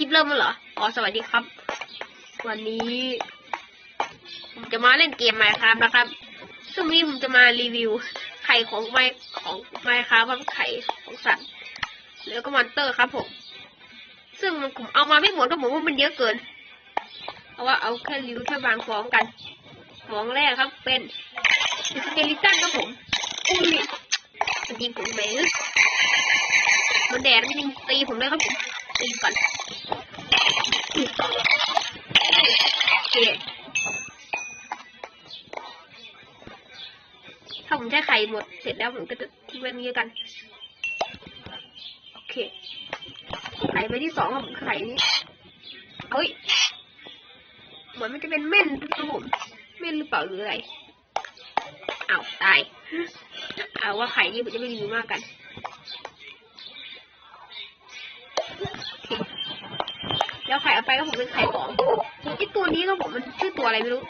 คลิปเริ่มแล้วเหรอ อ๋อ สวัสดีครับ วันนี้ผมจะมาเล่นเกม Minecraft นะครับ ซึ่งวันนี้ผมจะมารีวิว ไข่ของไมของ Minecraft ครับไข่ของสัตว์ แล้วก็มอนเตอร์ครับผม ซึ่งผมเอามาไม่หมดเพราะผมว่ามันเยอะเกินเพราะว่าเอาแค่รีวิวแค่บางฟองกันฟองแรกครับ เป็นสเกลิตันครับผมอุ้ยยิงผมไหมมันแดดมันยิงตีผมเลยครับผม ตีก่อนถ้าผมใช้ไข่หมดเสร็จแล้วผมก็จะทิ้งไว้ตรงนี้กัน โอเค ไข่ไปที่สองครับผมไข่นี้เฮ้ยเหมือนมันจะเป็นเม่นครับผม เม่นหรือเปล่าหรืออะไรอ้าวตาย เอาว่าไข่นี่ผมจะไม่รีวิวมากกัน แล้วไข่เอาไปก็ผมเป็นไข่ของไอตัวนี้ก็ผมมันชื่อตัวอะไรไม่รู้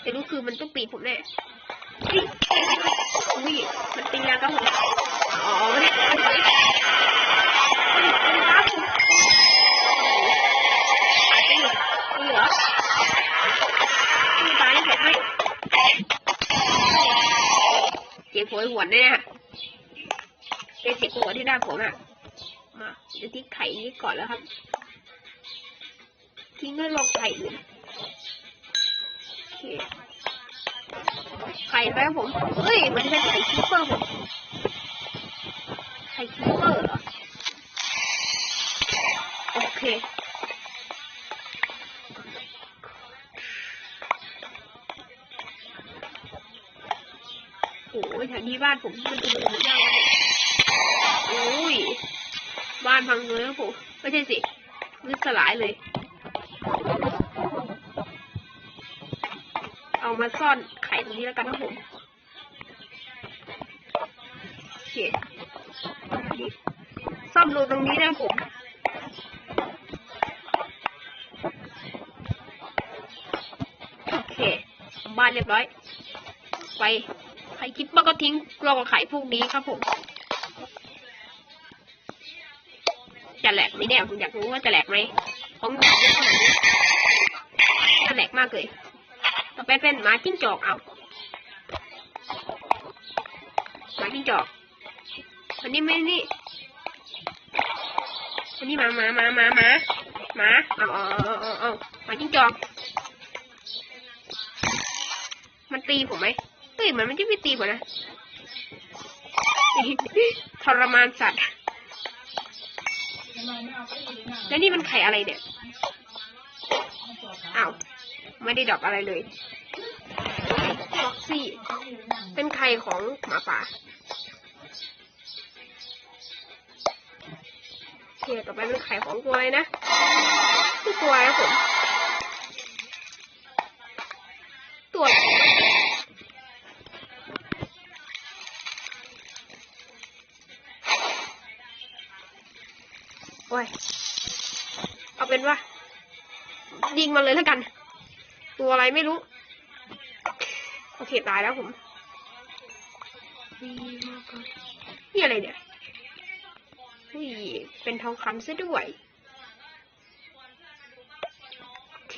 แต่รู้คือมันต้องตีผมแน่อุ้ยมันตีแล้วก็ผมอ๋อไม่ได้มันตีมันรับผมหายไปหมดนี่เหรอตายนี่ผมให้เจ็บหัวหัวแน่เจ็บเจ็บหัวที่หน้าผมอะ มาจะทิ้งไข่นี้ก่อนแล้วครับ ทิ้งให้ลงไข่อื่นโอเคไข่ไปครับผม เฮ้ย มันเป็นไข่คิปเปอร์ผมไข่คิปเปอร์เหรอ โอเคโอ้ยแถวนี้บ้านผมมันเป็นยังไงโอ้ย บ้านพังเลยครับผมไม่ใช่สิมันสลายเลย เอามาซ่อนไข่ตรงนี้แล้วกันครับผมโอเคซ่อมรูตรงนี้นะครับผมโอเคบ้านเรียบร้อย ไปไข่คิปเปอร์ก็ทิ้งรอกับไข่พวกนี้ครับผม แหลกไหมเนี่ยผมอยากรู้ว่าจะแหลกไหมของผมเยอะขนาดนี้จะแหลกมากเลยต่อไปเป็นหมาจิ้งจอกเอาหมาจิ้งจอกอันนี้ไม่นี่อันนี้หมาหมาหมาหมาหมาหมาเอาเอาเอาเอาหมาจิ้งจอก มันตีผมไหมเฮ้ยมันไม่ใช่ไม่ตีผมนะทรมานสัตว์ แล้วนี่มันไข่อะไรเนี่ยอ้าว ไม่ได้ดอกอะไรเลยบ็อกซี่ เป็นไข่ของหมาป่าโอเคต่อไปเป็นไข่ของตัวอะไรนะคือตัวอะไรนะผมตัว โอ้ย เอาเป็นว่ายิงมันเลยแล้วกัน ตัวอะไรไม่รู้ โอเค ตายแล้วผมนี่อะไรเนี่ยนี่เป็นทองคำซะด้วย โอเค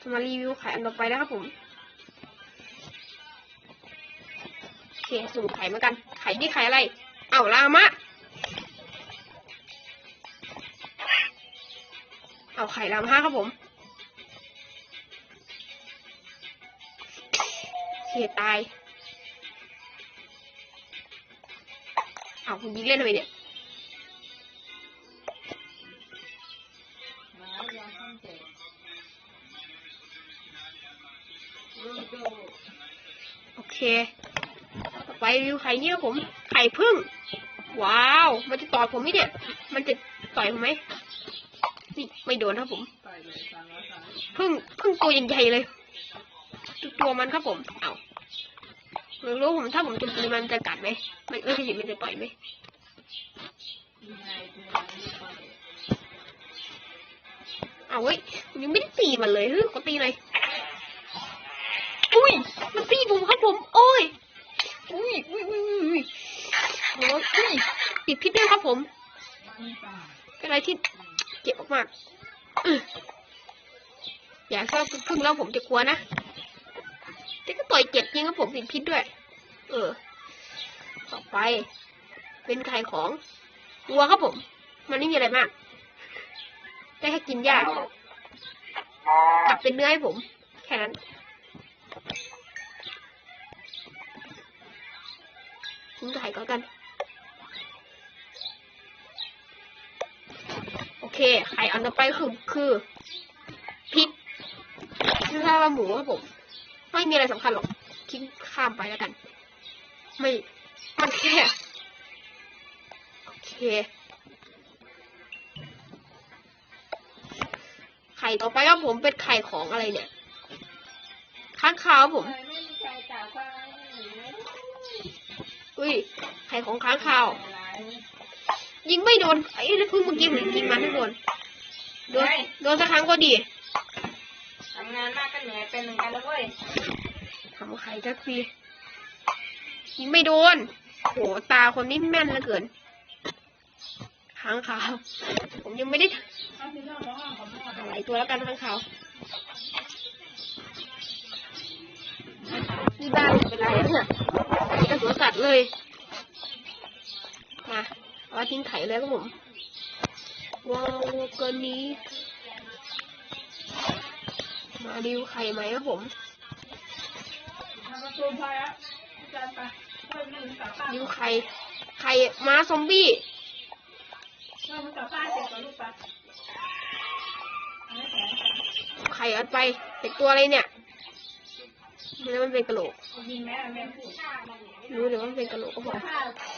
จะมารีวิวไข่อันต่อไปนะครับผม เคสุ่มไข่เหมือนกัน ไข่นี่ไข่อะไร เอาลามะ เอาไข่ลามห้าครับผมเสียตาย เอาคุณยิงเล่นทำไมเนี่ยโอเค ไปวิวไข่เนี่ยครับผมไข่พึ่ง ว้าว มันจะต่อยผมไหมเนี่ย มันจะต่อยผมไหมนี่ไม่โดนครับผมพึ่งพึ่งตัวใหญ่ๆเลยตัวมันครับผมเอาไม่รู้ผมถ้าผมจุ่มตีมันจะกัดไหมไม่ไม่ใช่มันจะต่อยไหมเอาเว้ยยังไม่ได้ตีมันเลยเฮ้ยขอตีเลยอุ้ยมันตีผมครับผม โอ้ย อุ้ยอุ้ยอุ้ยอุ้ยโอ้ยติดพิษด้วยครับผม เป็นอะไรที่เจ็บมากๆอย่าเข้าพึ่งแล้วผมจะกลัวนะแต่ก็ต่อยเจ็บจริงครับผมติดพิษด้วย เออ ต่อไป เป็นไข่ของวัวครับผม มันไม่มีอะไรมากได้แค่กินหญ้าตับเป็นเนื้อให้ผม แค่นั้น ทิ้งไข่ก่อนกัน โอเค ไข่อันต่อไปคือคือพริกคือข้าวหมูครับผม ไม่มีอะไรสำคัญหรอก ทิ้งข้ามไปแล้วกัน ไม่ มันแค่ โอเค ไข่ต่อไปครับผมเป็นไข่ของอะไรเนี่ยค้างคาวผม อุ้ยไข่ของค้างคาว ยิงไม่โดนไอ้เพิ่งเมื่อกี้ผมยิงมันไม่โดนโดนโดนสักครั้งก็ดีทำงานมากก็เหนื่อยเป็นเหมือนกันแล้วเว้ยทำไข่สักทียิงไม่โดนโหตาคนนี้แม่นเหลือเกินค้างคาว ผมยังไม่ได้หลายตัวแล้วกันค้างคาว ที่บ้านเป็นไรเนี่ยกระสุนสัตว์เลย มาเอาทิ้งไข่เลยครับผมว้าวกินนี้ มาดิวไข่ไหมครับผมตูพอแล้วจานไปเพิ่มหนึ่งต่อป้าดิวไข่ ไข่ม้าซอมบี้ไม่แข็งไข่อัดไปเป็นตัวอะไรเนี่ย แล้วมันเป็นกระโหลกรู้เดี๋ยวว่ามันเป็นกระโหลกก็พอ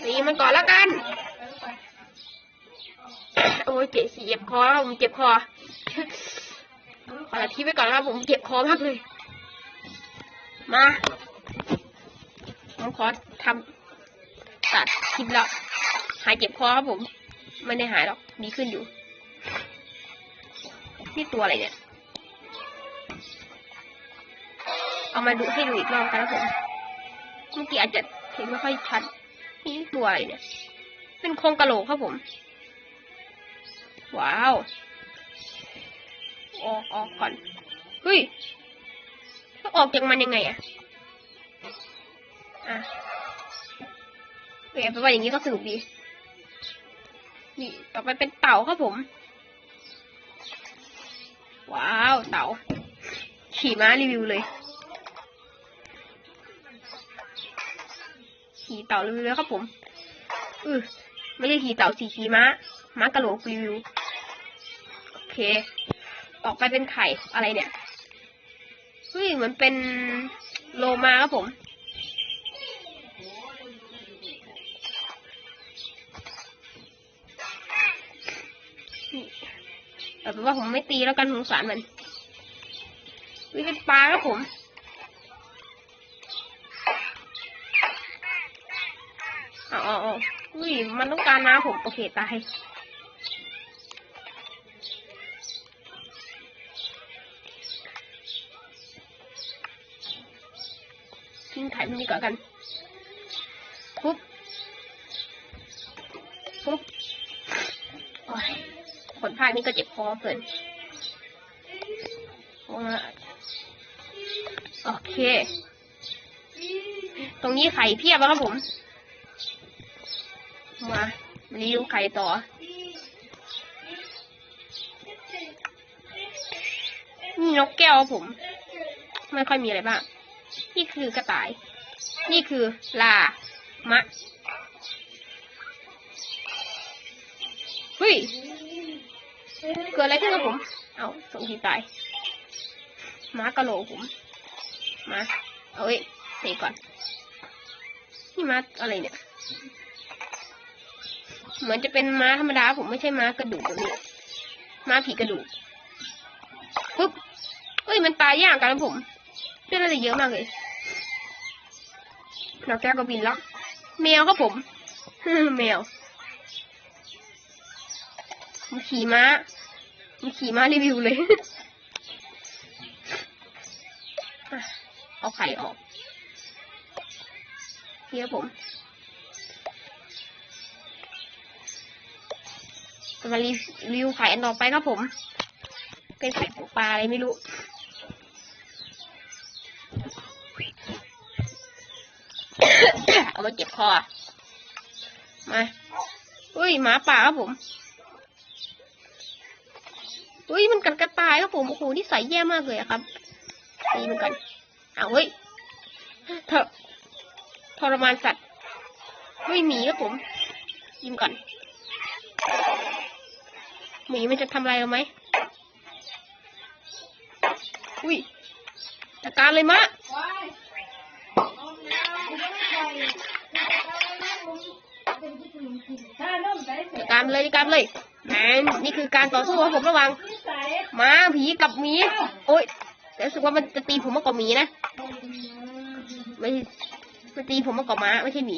ตีมันก่อนแล้วกัน โอ้ยเจ็บเจ็บคอแล้วผมเจ็บคอขอทิ้งไปก่อนนะครับผมเจ็บคอมากเลย มาผมขอทำตัดคลิปแล้วหายเจ็บคอครับผม ไม่ได้หายหรอกดีขึ้นอยู่ นี่ตัวอะไรเนี่ย เอามาดูให้ดูอีกรอบกันครับผมเมื่อกี้อาจจะเห็นไม่ค่อยชัดนี่ตัวอะไรเนี่ย เป็นโครงกระโหลกครับผม ว้าวออกออกก่อนเฮ้ยแล้วออกจากมันยังไงอะอะเฮ้ยแปลว่าอย่างนี้ก็สนุกดี นี่ต่อไปเป็นเต่าครับผม ว้าว เต่า ขี่ม้ารีวิวเลย ขี่เต่ารีวิวเลยครับผมอือไม่ใช่ขี่เต่าสีขี่ม้าม้ากระโหลกรีวิวโอเค ต่อไปเป็นไข่อะไรเนี่ยเฮ้ยเหมือนเป็นโลมาครับผมแต่ว่าผมไม่ตีแล้วกันสงสารมันวิเป็นปลาครับผม เอ๋อาเอาอุ้ยมันต้องการน้ำผมโอเคตายทิ้งไข่มันดีกว่ากันปุ๊บปุ๊บโอ้ยขนพากนี่ก็เจ็บคอเกินว่าโอเค ตรงนี้ไข่เพียบแล้วครับผม มารีวิวไข่ต่อ นี่นกแก้วผม ไม่ค่อยมีอะไรบ้าง นี่คือกระต่าย นี่คือลา มะเฮ้ย เกิดอะไรขึ้นกับผม เอาส่งทีตายม้ากระโหลกผม มา เอาเอ้ยเสกก่อน นี่ม้าอะไรเนี่ย เหมือนจะเป็นม้าธรรมดาผมไม่ใช่ม้ากระดูกแบบนี้ม้าผีกระดูกปึ๊บเฮ้ยมันตายยากกันนะผมเรื่องอะไรเยอะมากเลยนกแก้วก็บินแล้วแมวครับผมแมวมันขี่ม้ามันขี่ม้ารีวิวเลยเอาไข่ออกนี่ครับผม จะมารีวิวไข่อันต่อไปครับผม เป็นไข่ปลาอะไรไม่รู้ เอามาเก็บคอมาอุ้ยหมาป่าครับผมอุ้ยมันกัดกระต่ายครับผมโอ้โหนี่ใส่แย่มากเลยครับตีมันกันเอาเฮ้ยเถอะทรมานสัตว์เฮ้ยหมีครับผมยิ้มก่อน หมีมันจะทำอะไรเราไหมอุ้ยจัดการเลยมะจัดการเลยจัดการเลยแมนี่คือการต่อสู้ครับผมระหวังหมาผีกับหมี โอ้ยแต่รู้สึกว่ามันจะตีผมมากกว่าหมีนะ ไม่มันตีผมมากกว่าม้าไม่ใช่หมี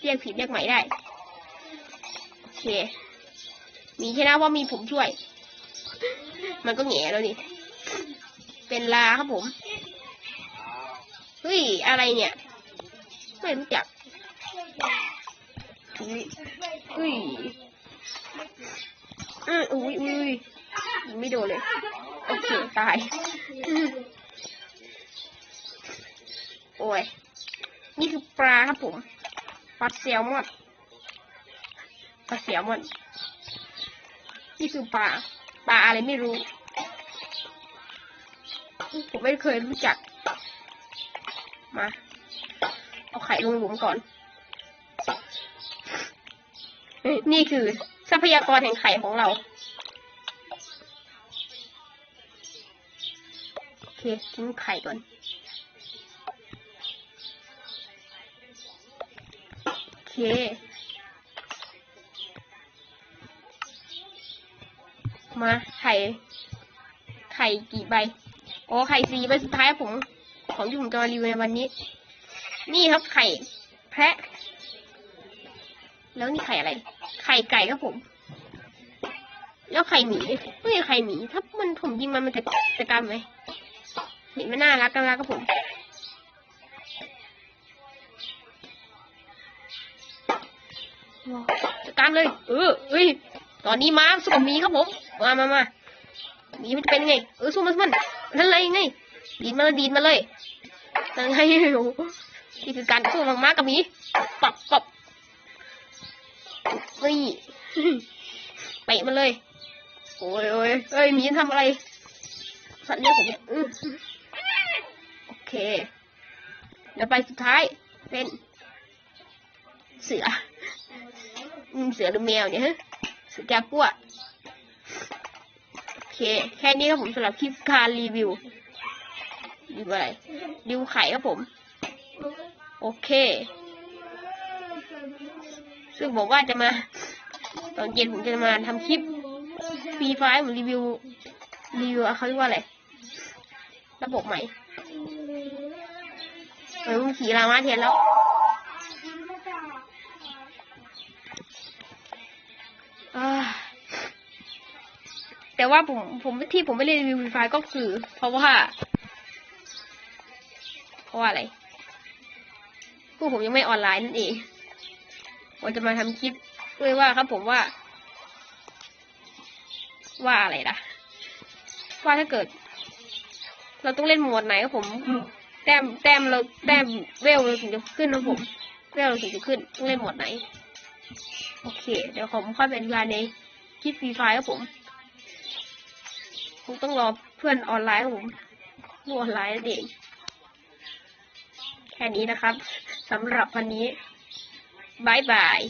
เรียกผิดเรียกใหม่ได้ โอเค มีแค่นะว่ามีผมช่วย มันก็แง่แล้วนี่ เป็นลาครับผม เฮ้ย อะไรเนี่ย ไม่รู้จักอุ้ยอุ้ยอืออุ้ยอุ้ยยิงไม่โดนเลย โอเค ตาย โอ้ย นี่คือปลาครับผม ปลาแซลมอน ปลาแซลมอน นี่คือปลาปลาอะไรไม่รู้ ผมไม่เคยรู้จัก มา เอาไข่ลงหลุมก่อน นี่คือทรัพยากรแห่งไข่ของเรา โอเคทิ้งไข่ก่อน โอเค มา ไข่ ไข่กี่ใบ อ๋อ ไข่สีใบสุดท้ายผม ของที่ผมจะรีวิวในวันนี้ นี่ครับไข่แพะ แล้วนี่ไข่อะไร ไข่ไก่ครับผม แล้วไข่หมีไม่ใช่ไข่หมี ถ้ามันผมยิงมันมันจะจะกล้าไหมเห็นมันน่ารักกันแล้วครับผมจัดการเลย เออเอ้ย ตอนนี้มาสู้กับหมีครับผม มามามาหมีมันจะเป็นไง เออสู้มันสู้มันนั่นเลยไง ดีดมาเลยดีดมาเลยนั่นไงโอ้โหนี่คือการสู้ของม้ากับหมีปับปับนี่เตะมันเลย โอ้ยโอ้ยเอ้ยหมีนทำอะไร สัตว์เลี้ยงผมเนี่ยอื้อโอเคเดี๋ยวไปสุดท้ายเป็นเสือ เสือหรือแมวเนี่ยฮะเสือแก้วกั้ว เคแค่นี้ครับผมสำหรับคลิปการรีวิวรีวิวอะไรรีวิวไข่ครับผม โอเค ซึ่งบอกว่าจะมา ตอนเย็นผมจะมาทำคลิปฟรีไฟล์ผมรีวิวรีวิวเขาเรียกว่าอะไรระบบใหม่เออมันขี่รามาเทียนแล้ว แต่ว่าผมผมที่ผมไม่เล่นรีวิวไฟล์ก็คือ เพราะว่า เพราะว่าอะไรพวกผมยังไม่ออนไลน์นั่นเองผมจะมาทำคลิปด้วยว่าครับผมว่า ว่าอะไรล่ะ ว่าถ้าเกิด เราต้องเล่นหมวดไหนครับผม แต้มแต้มเราแต้มเวลเราถึงจะขึ้นครับผมเวลเราถึงจะขึ้นต้องเล่นหมวดไหน โอเค เดี๋ยวผมค่อยเป็นเวลาในคลิปฟรีไฟล์ครับผม ผมต้องรอเพื่อนออนไลน์ผมออนไลน์นั่นเองแค่นี้นะครับสำหรับวันนี้บายบาย